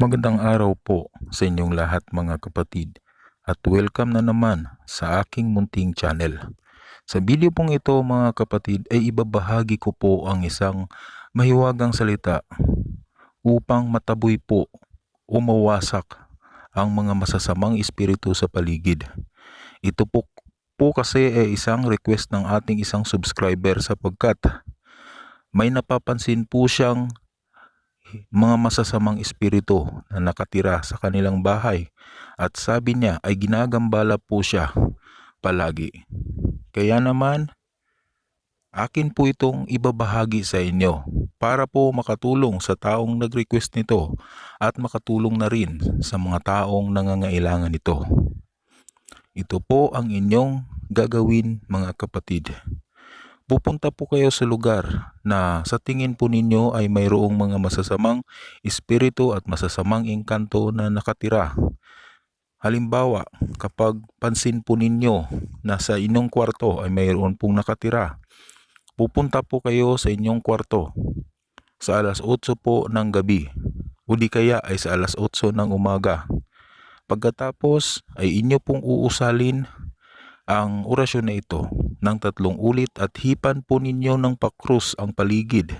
Magandang araw po sa inyong lahat mga kapatid at welcome na naman sa aking munting channel. Sa video pong ito mga kapatid ay ibabahagi ko po ang isang mahiwagang salita upang mataboy po o mawasak ang mga masasamang espiritu sa paligid. Ito po, po kasi ay isang request ng ating isang subscriber sapagkat may napapansin po siyang mga masasamang espiritu na nakatira sa kanilang bahay at sabi niya ay ginagambala po siya palagi. Kaya naman, akin po itong ibabahagi sa inyo para po makatulong sa taong nag-request nito at makatulong na rin sa mga taong nangangailangan nito. Ito po ang inyong gagawin mga kapatid pupunta po kayo sa lugar na sa tingin po ninyo ay mayroong mga masasamang espiritu at masasamang engkanto na nakatira. Halimbawa, kapag pansin po ninyo na sa inyong kwarto ay mayroon pong nakatira, pupunta po kayo sa inyong kwarto sa alas 8 po ng gabi o di kaya ay sa alas 8 ng umaga. Pagkatapos ay inyo pong uusalin ang orasyon na ito ng tatlong ulit at hipan po ninyo ng pakrus ang paligid.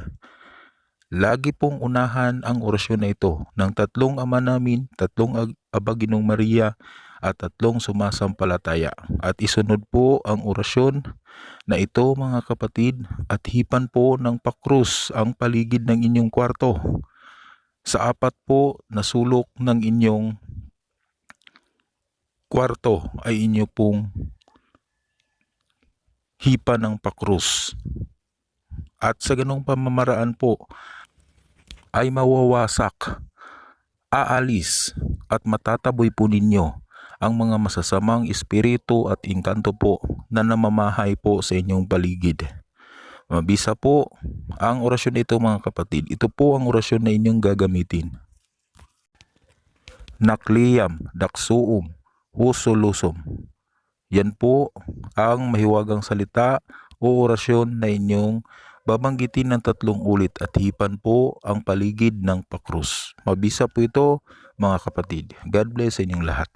Lagi pong unahan ang orasyon na ito ng tatlong ama namin, tatlong Ag- abaginong Maria at tatlong sumasampalataya. At isunod po ang orasyon na ito mga kapatid at hipan po ng pakrus ang paligid ng inyong kwarto. Sa apat po na sulok ng inyong kwarto ay inyo pong hipa ng pakrus. At sa ganong pamamaraan po ay mawawasak, aalis at matataboy po ninyo ang mga masasamang espiritu at engkanto po na namamahay po sa inyong paligid. Mabisa po ang orasyon ito mga kapatid. Ito po ang orasyon na inyong gagamitin. Nakliyam, daksuum, husulusum. Yan po ang mahiwagang salita o orasyon na inyong babanggitin ng tatlong ulit at hipan po ang paligid ng pakrus. Mabisa po ito mga kapatid. God bless sa inyong lahat.